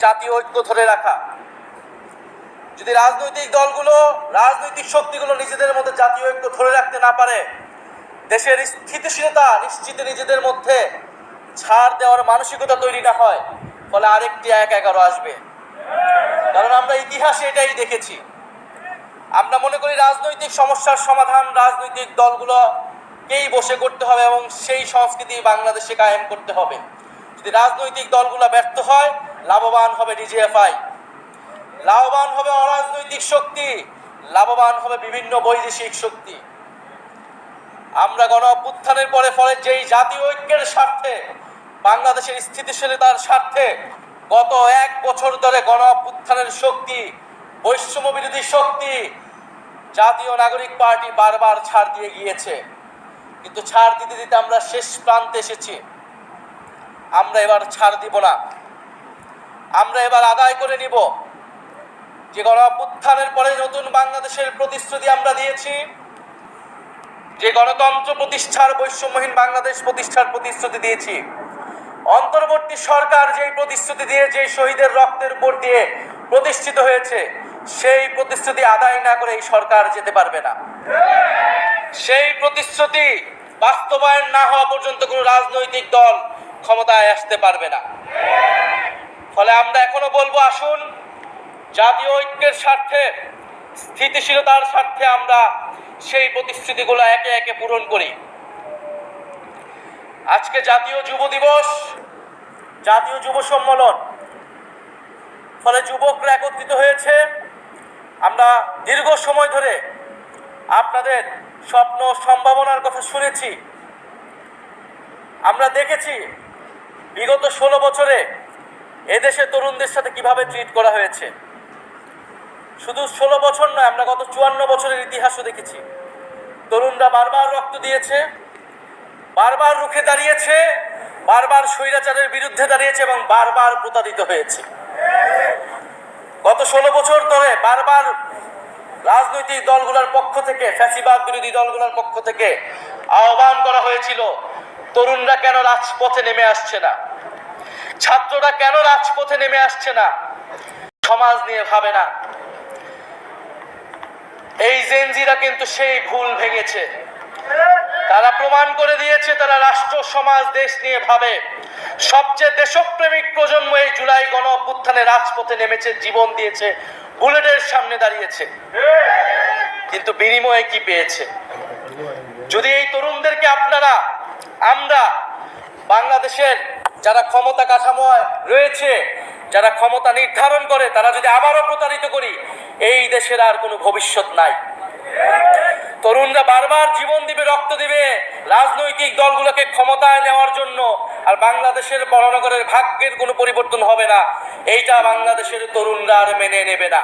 জাতীয় ঐক্য ধরে রাখা। যদি রাজনৈতিক দলগুলো, রাজনৈতিক শক্তিগুলো নিজেদের মধ্যে জাতীয় ঐক্য ধরে রাখতে না পারে, দেশের স্থিতিশীলতা নিশ্চিত নিজেদের মধ্যে ছাড় দেওয়ার মানসিকতা তৈরি না হয়, ফলে আরেকটি এক এগারো আসবে। কারণ আমরা ইতিহাসে এটাই দেখেছি। আমরা মনে করি রাজনৈতিক সমস্যার সমাধান রাজনৈতিক দলগুলোকেই বসে করতে হবে এবং সেই সংস্কৃতি বাংলাদেশে কায়েম করতে হবে। যদি রাজনৈতিক দলগুলো ব্যর্থ হয় লাভবান হবে ডিজিএফআই। লাভবান হবে অরাজনৈতিক শক্তি, লাভবান হবে বিভিন্ন বৈদেশিক শক্তি। আমরা গণ অভ্যুত্থানের পরে ফলে যেই জাতীয় ঐক্যের স্বার্থে, বাংলাদেশের স্থিতিশীলতার স্বার্থে গত এক বছর ধরে গণ অভ্যুত্থানের শক্তি বৈষম্য বিরোধী শক্তি, জাতীয় নাগরিক পার্টি বারবার ছাড় দিয়ে গিয়েছে। কিন্তু ছাড় দিতে দিতে আমরা শেষ প্রান্তে এসেছি। আমরা এবার ছাড় দিব না। আমরা এবার আদায় করে নিব। যে গণ অভ্যুত্থানের পরে নতুন বাংলাদেশের প্রতিশ্রুতি আমরা দিয়েছি, যে গণতন্ত্র প্রতিষ্ঠার বৈষম্যহীন বাংলাদেশ প্রতিষ্ঠার প্রতিশ্রুতি দিয়েছি। অন্তর্বর্তী সরকার যেই প্রতিশ্রুতি দিয়ে যে শহীদের রক্তের উপর দিয়ে প্রতিষ্ঠিত হয়েছে, সেই প্রতিশ্রুতি আদায় না করে এই সরকার যেতে পারবে না। সেই প্রতিশ্রুতি বাস্তবায়ন না হওয়া পর্যন্ত কোনো রাজনৈতিক দল ক্ষমতায় আসতে পারবে না। ফলে আমরা এখনও বলব, আসুন, জাতীয় ঐক্যের স্বার্থে, স্থিতিশীলতার স্বার্থে আমরা সেই প্রতিশ্রুতিগুলো একে একে পূরণ করি। আজকে জাতীয় যুব দিবস, জাতীয় যুব সম্মেলন। ফলে যুবকরা একত্রিত হয়েছে। আমরা দীর্ঘ সময় ধরে আপনাদের স্বপ্ন, সম্ভাবনার কথা শুনেছি। আমরা দেখেছি, বিগত ষোলো বছরে এদেশে তরুণদের সাথে কীভাবে ট্রিট করা হয়েছে? শুধু ষোলো বছর নয়, আমরা গত চুয়ান্ন বছরের ইতিহাসও দেখেছি। তরুণরা বারবার রক্ত দিয়েছে, বারবার রুখে দাঁড়িয়েছে, বারবার স্বৈরাচারের বিরুদ্ধে দাঁড়িয়েছে এবং বারবার প্রতারিত হয়েছে। গত ষোলো বছর ধরে বারবার রাজনৈতিক দলগুলোর পক্ষ থেকে, ফ্যাসিবাদ বিরোধী দলগুলোর পক্ষ থেকে আহ্বান করা হয়েছিল, তরুণরা কেন রাজপথে নেমে আসছে না? ছাত্ররা কেন রাজপথে নেমে আসছে না? সমাজ নিয়ে ভাবে না। এই জেনজিরা কিন্তু সেই ভুল ভেঙেছে। তারা প্রমাণ করে দিয়েছে, তারা রাষ্ট্র, সমাজ, দেশ নিয়ে ভাবে। সবচেয়ে দেশপ্রেমিক প্রজন্ম এই জুলাই গণ অভ্যুত্থানে রাজপথে নেমেছে, জীবন দিয়েছে, বুলেটের সামনে দাঁড়িয়েছে। কিন্তু বিনিময়ে কি পেয়েছে? যদি এই তরুণদেরকে আপনারা, আমরা বাংলাদেশের যারা ক্ষমতা কাঠামোয় রয়েছে, যারা ক্ষমতা নির্ধারণ করে, তারা যদি আবারও প্রতারিত করি, এই দেশের আর কোনো ভবিষ্যৎ নাই। তরুণরা বারবার জীবন দিবে, রক্ত দিবে রাজনৈতিক দলগুলোকে ক্ষমতায় নেওয়ার জন্য, আর বাংলাদেশের বড়নগরের ভাগ্যের কোনো পরিবর্তন হবে না। এইটা বাংলাদেশের তরুণরা আর মেনে নেবে না।